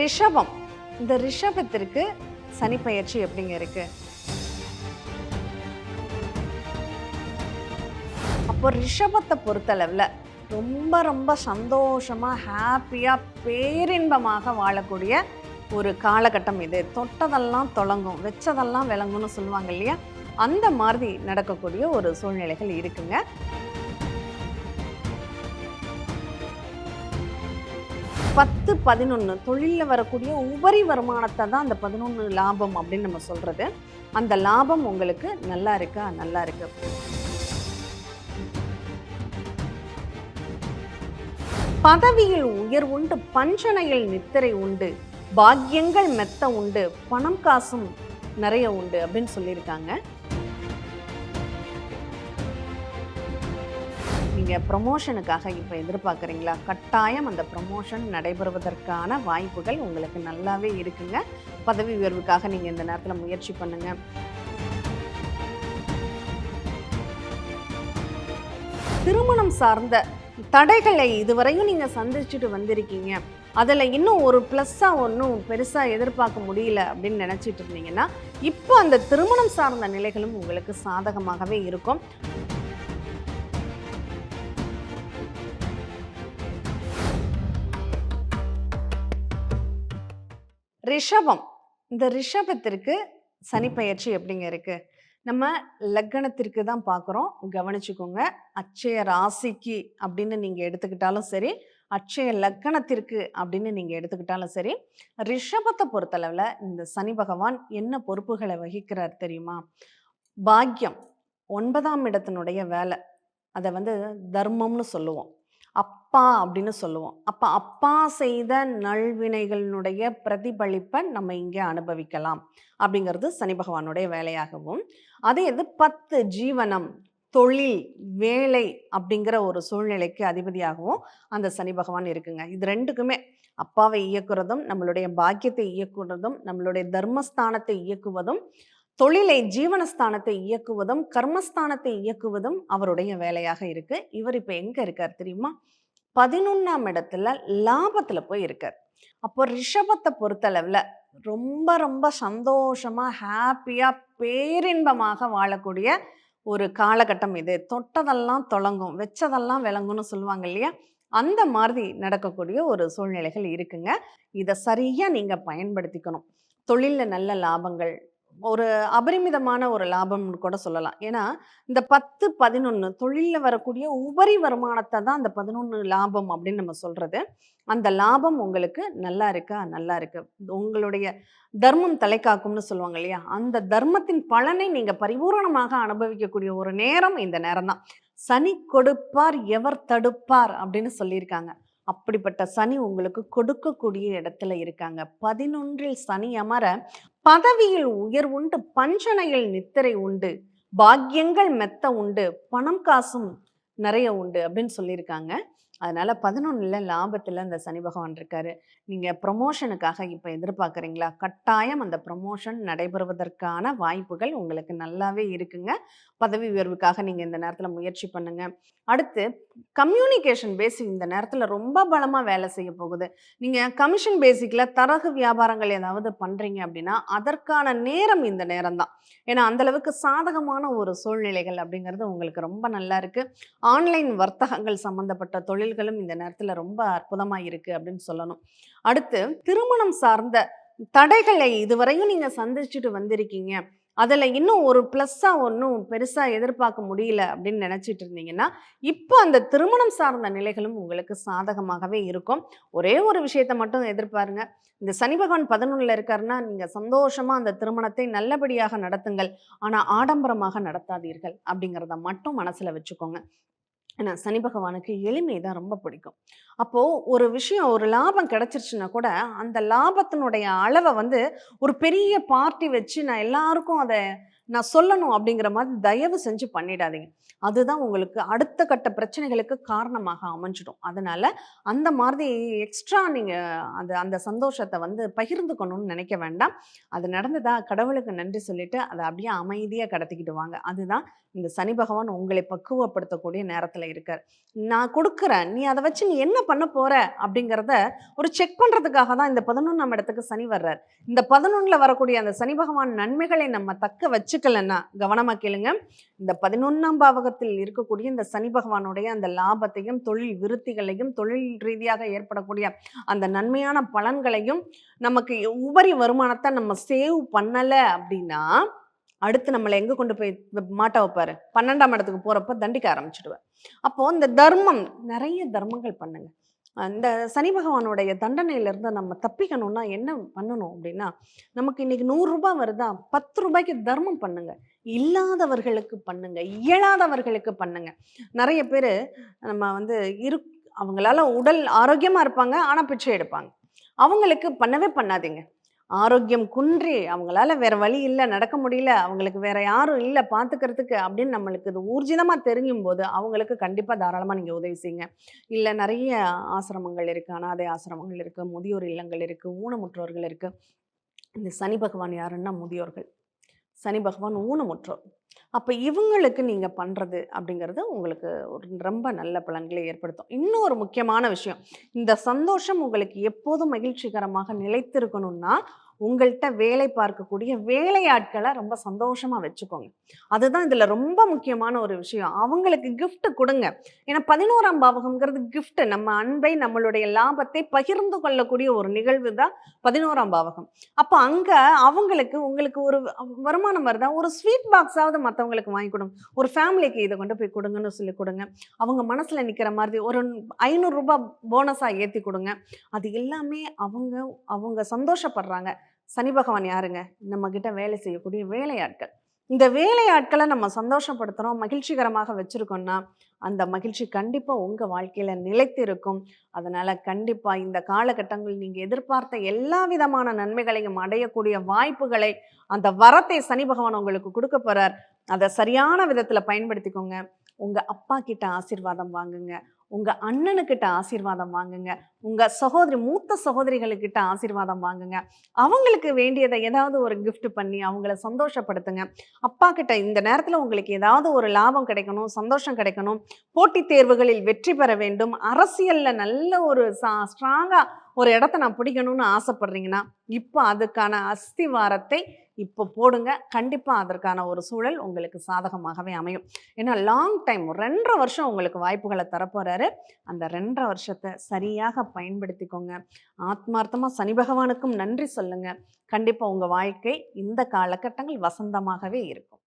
ரிஷபம். இந்த ரிஷபத்திற்கு சனி பயிற்சி எப்படிங்க இருக்கு? அப்போ ரிஷபத்தை பொறுத்தளவில் ரொம்ப ரொம்ப சந்தோஷமா ஹாப்பியா பேரின்பமாக வாழக்கூடிய ஒரு காலகட்டம் இது. தொட்டதெல்லாம் தொடங்கும் வச்சதெல்லாம் விளங்கும்னு சொல்லுவாங்க இல்லையா? அந்த மாதிரி நடக்கக்கூடிய ஒரு சூழ்நிலைகள் இருக்குங்க. பத்து பதினொன்று தொழிலில் வரக்கூடிய உபரி வருமானத்தை தான் அந்த பதினொன்று லாபம் அப்படின்னு நம்ம சொல்கிறது அந்த லாபம் உங்களுக்கு நல்லா இருக்கா? நல்லா இருக்கு பதவியில் உயர் உண்டு பஞ்சனையில் நித்திரை உண்டு பாக்கியங்கள் மெத்த உண்டு பணம் காசும் நிறைய உண்டு அப்படின்னு சொல்லியிருக்காங்க. நீங்கள் ப்ரொமோஷனுக்காக இப்போ எதிர்பார்க்குறீங்களா? கட்டாயம் அந்த ப்ரொமோஷன் நடைபெறுவதற்கான வாய்ப்புகள் உங்களுக்கு நல்லாவே இருக்குங்க. பதவி உயர்வுக்காக நீங்கள் இந்த நேரத்தில் முயற்சி பண்ணுங்க. திருமணம் சார்ந்த தடைகளை இதுவரையும் நீங்கள் சந்திச்சுட்டு வந்திருக்கீங்க. அதில் இன்னும் ஒரு ப்ளஸ்ஸாக ஒன்றும் பெருசாக எதிர்பார்க்க முடியல அப்படின்னு நினச்சிட்டு இருந்தீங்கன்னா இப்போ அந்த திருமணம் சார்ந்த நிலைகளும் உங்களுக்கு சாதகமாகவே இருக்கும். ரிஷபம். இந்த ரிஷபத்திற்கு சனி பயிற்சி எப்படிங்க இருக்கு? நம்ம லக்கணத்திற்கு தான் பார்க்குறோம். கவனிச்சுக்கோங்க. அச்சய ராசிக்கு அப்படின்னு நீங்கள் எடுத்துக்கிட்டாலும் சரி அட்சய லக்கணத்திற்கு அப்படின்னு நீங்கள் எடுத்துக்கிட்டாலும் சரி ரிஷபத்தை பொறுத்தளவில் இந்த சனி பகவான் என்ன பொறுப்புகளை வகிக்கிறார் தெரியுமா? பாக்கியம் ஒன்பதாம் இடத்தினுடைய வேலை. அதை வந்து தர்மம்னு சொல்லுவோம். அப்பா அப்படின்னு சொல்லுவோம். அப்போ அப்பா செய்த நல்வினைகளினுடைய பிரதிபலிப்பை நம்ம இங்கே அனுபவிக்கலாம் அப்படிங்கிறது சனி பகவானுடைய வேலையாகவும் அதே இது பத்து ஜீவனம் தொழில் வேலை அப்படிங்கிற ஒரு சூழ்நிலைக்கு அதிபதியாகவும் அந்த சனி பகவான் இருக்குங்க. இது ரெண்டுக்குமே அப்பாவை இயக்குறதும் நம்மளுடைய பாக்கியத்தை இயக்குறதும் நம்மளுடைய தர்மஸ்தானத்தை இயக்குவதும் தொழிலை ஜீவனஸ்தானத்தை இயக்குவதும் கர்மஸ்தானத்தை இயக்குவதும் அவருடைய வேலையாக இருக்கு. இவர் இப்போ எங்க இருக்கார் தெரியுமா? பதினொன்றாம் இடத்துல லாபத்தில் போய் இருக்கார். அப்போ ரிஷபத்தை பொறுத்தளவில் ரொம்ப ரொம்ப சந்தோஷமாக ஹாப்பியாக பேரின்பமாக வாழக்கூடிய ஒரு காலகட்டம் இது. தொட்டதெல்லாம் தொடங்கும் வச்சதெல்லாம் விளங்கும்னு சொல்லுவாங்க இல்லையா? அந்த மாதிரி நடக்கக்கூடிய ஒரு சூழ்நிலைகள் இருக்குங்க. இதை சரியாக நீங்கள் பயன்படுத்திக்கணும். தொழிலில் நல்ல லாபங்கள் ஒரு அபரிமிதமான ஒரு லாபம்னு கூட சொல்லலாம். ஏன்னா இந்த பத்து பதினொன்று தொழிலில் வரக்கூடிய உபரி வருமானத்தை தான் அந்த பதினொன்று லாபம் அப்படின்னு நம்ம சொல்கிறது அந்த லாபம் உங்களுக்கு நல்லா இருக்கா? நல்லா இருக்கு. உங்களுடைய தர்மம் தலை காக்கும்னு சொல்லுவாங்க இல்லையா? அந்த தர்மத்தின் பலனை நீங்கள் பரிபூரணமாக அனுபவிக்கக்கூடிய ஒரு நேரம் இந்த நேரம் தான். சனி கொடுப்பார் எவர் தடுப்பார் அப்படின்னு சொல்லியிருக்காங்க. அப்படிப்பட்ட சனி உங்களுக்கு கொடுக்கக்கூடிய இடத்துல இருக்காங்க. பதினொன்றில் சனி அமர பதவியில் உயர் உண்டு பஞ்சனையில் நித்திரை உண்டு பாக்கியங்கள் மெத்த உண்டு பணம் காசும் நிறைய உண்டு அப்படின்னு சொல்லியிருக்காங்க. அதனால் பதினொன்றில் லாபத்தில் இந்த சனி பகவான் இருக்காரு. நீங்கள் ப்ரொமோஷனுக்காக இப்போ எதிர்பார்க்குறீங்களா? கட்டாயம் அந்த ப்ரொமோஷன் நடைபெறுவதற்கான வாய்ப்புகள் உங்களுக்கு நல்லாவே இருக்குங்க. பதவி உயர்வுக்காக நீங்கள் இந்த நேரத்தில் முயற்சி பண்ணுங்கள் அடுத்து கம்யூனிகேஷன் பேசிக் இந்த நேரத்தில் ரொம்ப பலமாக வேலை செய்ய போகுது. நீங்கள் கமிஷன் பேசிக்கில் தரகு வியாபாரங்கள் ஏதாவது பண்ணுறீங்க அப்படின்னா அதற்கான நேரம் இந்த நேரம் தான் ஏன்னா அந்த அளவுக்கு சாதகமான ஒரு சூழ்நிலைகள் அப்படிங்கிறது உங்களுக்கு ரொம்ப நல்லா இருக்குது ஆன்லைன் வர்த்தகங்கள் சம்மந்தப்பட்ட தொழில் தொழில்களும் இந்த நேரத்தில் ரொம்ப அற்புதமா இருக்கு அப்படின்னு சொல்லணும். அடுத்து திருமணம் சார்ந்த தடைகளை இதுவரையும் நீங்கள் சந்திச்சுட்டு வந்திருக்கீங்க. அதில் இன்னும் ஒரு ப்ளஸ்ஸாக ஒன்றும் பெருசாக எதிர்பார்க்க முடியல அப்படின்னு நினச்சிட்டு இருந்தீங்கன்னா இப்போ அந்த திருமணம் சார்ந்த நிலைகளும் உங்களுக்கு சாதகமாகவே இருக்கும். ஒரே ஒரு விஷயத்தை மட்டும் எதிர்பாருங்க. இந்த சனி பகவான் பதினொன்றில் இருக்காருன்னா நீங்கள் சந்தோஷமாக அந்த திருமணத்தை நல்லபடியாக நடத்துங்கள். ஆனால் ஆடம்பரமாக நடத்தாதீர்கள் அப்படிங்கிறத மட்டும் மனசில் வச்சுக்கோங்க. ஏன்னா சனி பகவானுக்கு எளிமை தான் ரொம்ப பிடிக்கும். அப்போது ஒரு விஷயம் ஒரு லாபம் கிடச்சிருச்சுன்னா கூட அந்த லாபத்தினுடைய அளவை வந்து ஒரு பெரிய பார்ட்டி வச்சு நான் எல்லாருக்கும் அதை நான் சொல்லணும் அப்படிங்கிற மாதிரி தயவு செஞ்சு பண்ணிடாதீங்க. அதுதான் உங்களுக்கு அடுத்த கட்ட பிரச்சனைகளுக்கு காரணமாக அமைஞ்சிடும். அதனால அந்த மாதிரி எக்ஸ்ட்ரா நீங்கள் அந்த அந்த சந்தோஷத்தை வந்து பகிர்ந்துக்கணும்னு நினைக்க வேண்டாம். அது நடந்ததா கடவுளுக்கு நன்றி சொல்லிட்டு அதை அப்படியே அமைதியாக கடத்திக்கிட்டு வாங்க. அதுதான் இந்த சனி பகவான் உங்களை பக்குவப்படுத்தக்கூடிய நேரத்தில் இருக்கார். நான் கொடுக்குறேன் நீ அதை வச்சு நீ என்ன பண்ண போற அப்படிங்கிறத ஒரு செக் பண்ணுறதுக்காக தான் இந்த பதினொன்றாம் இடத்துக்கு சனி வர்றார். இந்த பதினொன்றில் வரக்கூடிய அந்த சனி பகவான் நன்மைகளை நம்ம தக்க வச்சு வச்சுக்கலன்னா கவனமாக கேளுங்க. இந்த பதினொன்றாம் பாவகத்தில் இருக்கக்கூடிய இந்த சனி பகவானுடைய அந்த லாபத்தையும் தொழில் விருத்திகளையும் தொழில் ரீதியாக ஏற்படக்கூடிய அந்த நன்மையான பலன்களையும் நமக்கு உபரி வருமானத்தை நம்ம சேவ் பண்ணலை அப்படின்னா அடுத்து நம்மளை எங்கே கொண்டு போய் மாட்ட வைப்பாரு? பன்னெண்டாம் இடத்துக்கு போகிறப்ப தண்டிக்க ஆரம்பிச்சிடுவார். அப்போது இந்த தர்மம் நிறைய தர்மங்கள் பண்ணுங்கள் அந்த சனி பகவானுடைய தண்டனையிலேருந்து நம்ம தப்பிக்கணும்னா என்ன பண்ணணும் அப்படின்னா நமக்கு இன்னைக்கு நூறுரூபா வருதா? பத்து ரூபாய்க்கு தர்மம் பண்ணுங்க. இல்லாதவர்களுக்கு பண்ணுங்க. இயலாதவர்களுக்கு பண்ணுங்க. நிறைய பேர் நம்ம வந்து இரு அவங்களால உடல் ஆரோக்கியமாக இருப்பாங்க ஆனால் பிச்சை எடுப்பாங்க. அவங்களுக்கு பண்ணவே பண்ணாதீங்க. ஆரோக்கியம் குன்றி அவங்களால வேற வழி இல்லை நடக்க முடியல அவங்களுக்கு வேற யாரும் இல்லை பார்த்துக்கிறதுக்கு அப்படின்னு நம்மளுக்கு இது ஊர்ஜிதமாக தெரியும் போது அவங்களுக்கு கண்டிப்பாக தாராளமாக நீங்கள் உதவி செய்யுங்க. இல்லை நிறைய ஆசிரமங்கள் இருக்குது அனாதை ஆசிரமங்கள் இருக்குது முதியோர் இல்லங்கள் இருக்குது ஊனமுற்றோர்கள் இருக்குது இந்த சனி பகவான் யாருன்னா முதியோர்கள். சனி பகவான் ஊனமுற்றோர். அப்போ இவங்களுக்கு நீங்கள் பண்ணுறது அப்படிங்கிறது உங்களுக்கு ஒரு ரொம்ப நல்ல பலன்களை ஏற்படுத்தும். இன்னொரு முக்கியமான விஷயம் இந்த சந்தோஷம் உங்களுக்கு எப்போதும் மகிழ்ச்சிகரமாக நிலைத்திருக்கணும்னா உங்கள்கிட்ட வேலை பார்க்கக்கூடிய வேலையாட்களை ரொம்ப சந்தோஷமாக வச்சுக்கோங்க. அதுதான் இதில் ரொம்ப முக்கியமான ஒரு விஷயம். அவங்களுக்கு கிஃப்ட் கொடுங்க. ஏன்னா பதினோராம் பாவகம்ங்கிறது கிஃப்ட் நம்ம அன்பை நம்மளுடைய லாபத்தை பகிர்ந்து கொள்ளக்கூடிய ஒரு நிகழ்வு தான் பதினோராம் பாவகம். அப்போ அங்கே அவங்களுக்கு உங்களுக்கு ஒரு வருமானம் வருதா? ஒரு ஸ்வீட் பாக்ஸாவது மற்றவங்களுக்கு வாங்கி கொடுங்க ஒரு ஃபேமிலிக்கு இதை கொண்டு போய் கொடுங்கன்னு சொல்லி கொடுங்க. அவங்க மனசில் நிற்கிற மாதிரி ஒரு ஐநூறுரூபா போனஸாக ஏற்றி கொடுங்க. அது எல்லாமே அவங்க அவங்க சந்தோஷப்படுறாங்க. சனி பகவான் யாருங்க? நம்ம கிட்ட வேலை செய்யக்கூடிய வேலையாட்கள். இந்த வேலையாட்களை நம்ம சந்தோஷப்படுத்துகிறோம் மகிழ்ச்சிகரமாக வச்சுருக்கோம்னா அந்த மகிழ்ச்சி கண்டிப்பாக உங்கள் வாழ்க்கையில் நிலைத்து இருக்கும் அதனால் கண்டிப்பாக இந்த காலகட்டங்கள் நீங்கள் எதிர்பார்த்த எல்லா விதமான நன்மைகளையும் அடையக்கூடிய வாய்ப்புகளை அந்த வரத்தை சனி பகவான் உங்களுக்கு கொடுக்க போகிறார் அதை சரியான விதத்தில் பயன்படுத்திக்கோங்க. உங்கள் அப்பா கிட்ட ஆசீர்வாதம் வாங்குங்க. உங்கள் அண்ணனுக்கிட்ட ஆசீர்வாதம் வாங்குங்க. உங்கள் சகோதரி மூத்த சகோதரிகளுக்கிட்ட ஆசீர்வாதம் வாங்குங்க. அவங்களுக்கு வேண்டியதை ஏதாவது ஒரு கிஃப்ட் பண்ணி அவங்கள சந்தோஷப்படுத்துங்க. அப்பா கிட்ட இந்த நேரத்தில் உங்களுக்கு ஏதாவது ஒரு லாபம் கிடைக்கணும் சந்தோஷம் கிடைக்கணும் போட்டித் தேர்வுகளில் வெற்றி பெற வேண்டும் அரசியலில் நல்ல ஒரு ஸ்ட்ராங்காக ஒரு இடத்த நான் பிடிக்கணும்னு ஆசைப்படுறீங்கன்னா இப்போ அதுக்கான அஸ்திவாரத்தை இப்போ போடுங்க. கண்டிப்பாக அதற்கான ஒரு சூழல் உங்களுக்கு சாதகமாகவே அமையும். ஏன்னா லாங் டைம் ரெண்டரை வருஷம் உங்களுக்கு வாய்ப்புகளை தரப்போகிறாரு அந்த ரெண்டரை வருஷத்தை சரியாக பயன்படுத்திக்கோங்க. ஆத்மார்த்தமாக சனி பகவானுக்கும் நன்றி சொல்லுங்கள் கண்டிப்பாக உங்கள் வாழ்க்கை இந்த காலகட்டங்கள் வசந்தமாகவே இருக்கும்.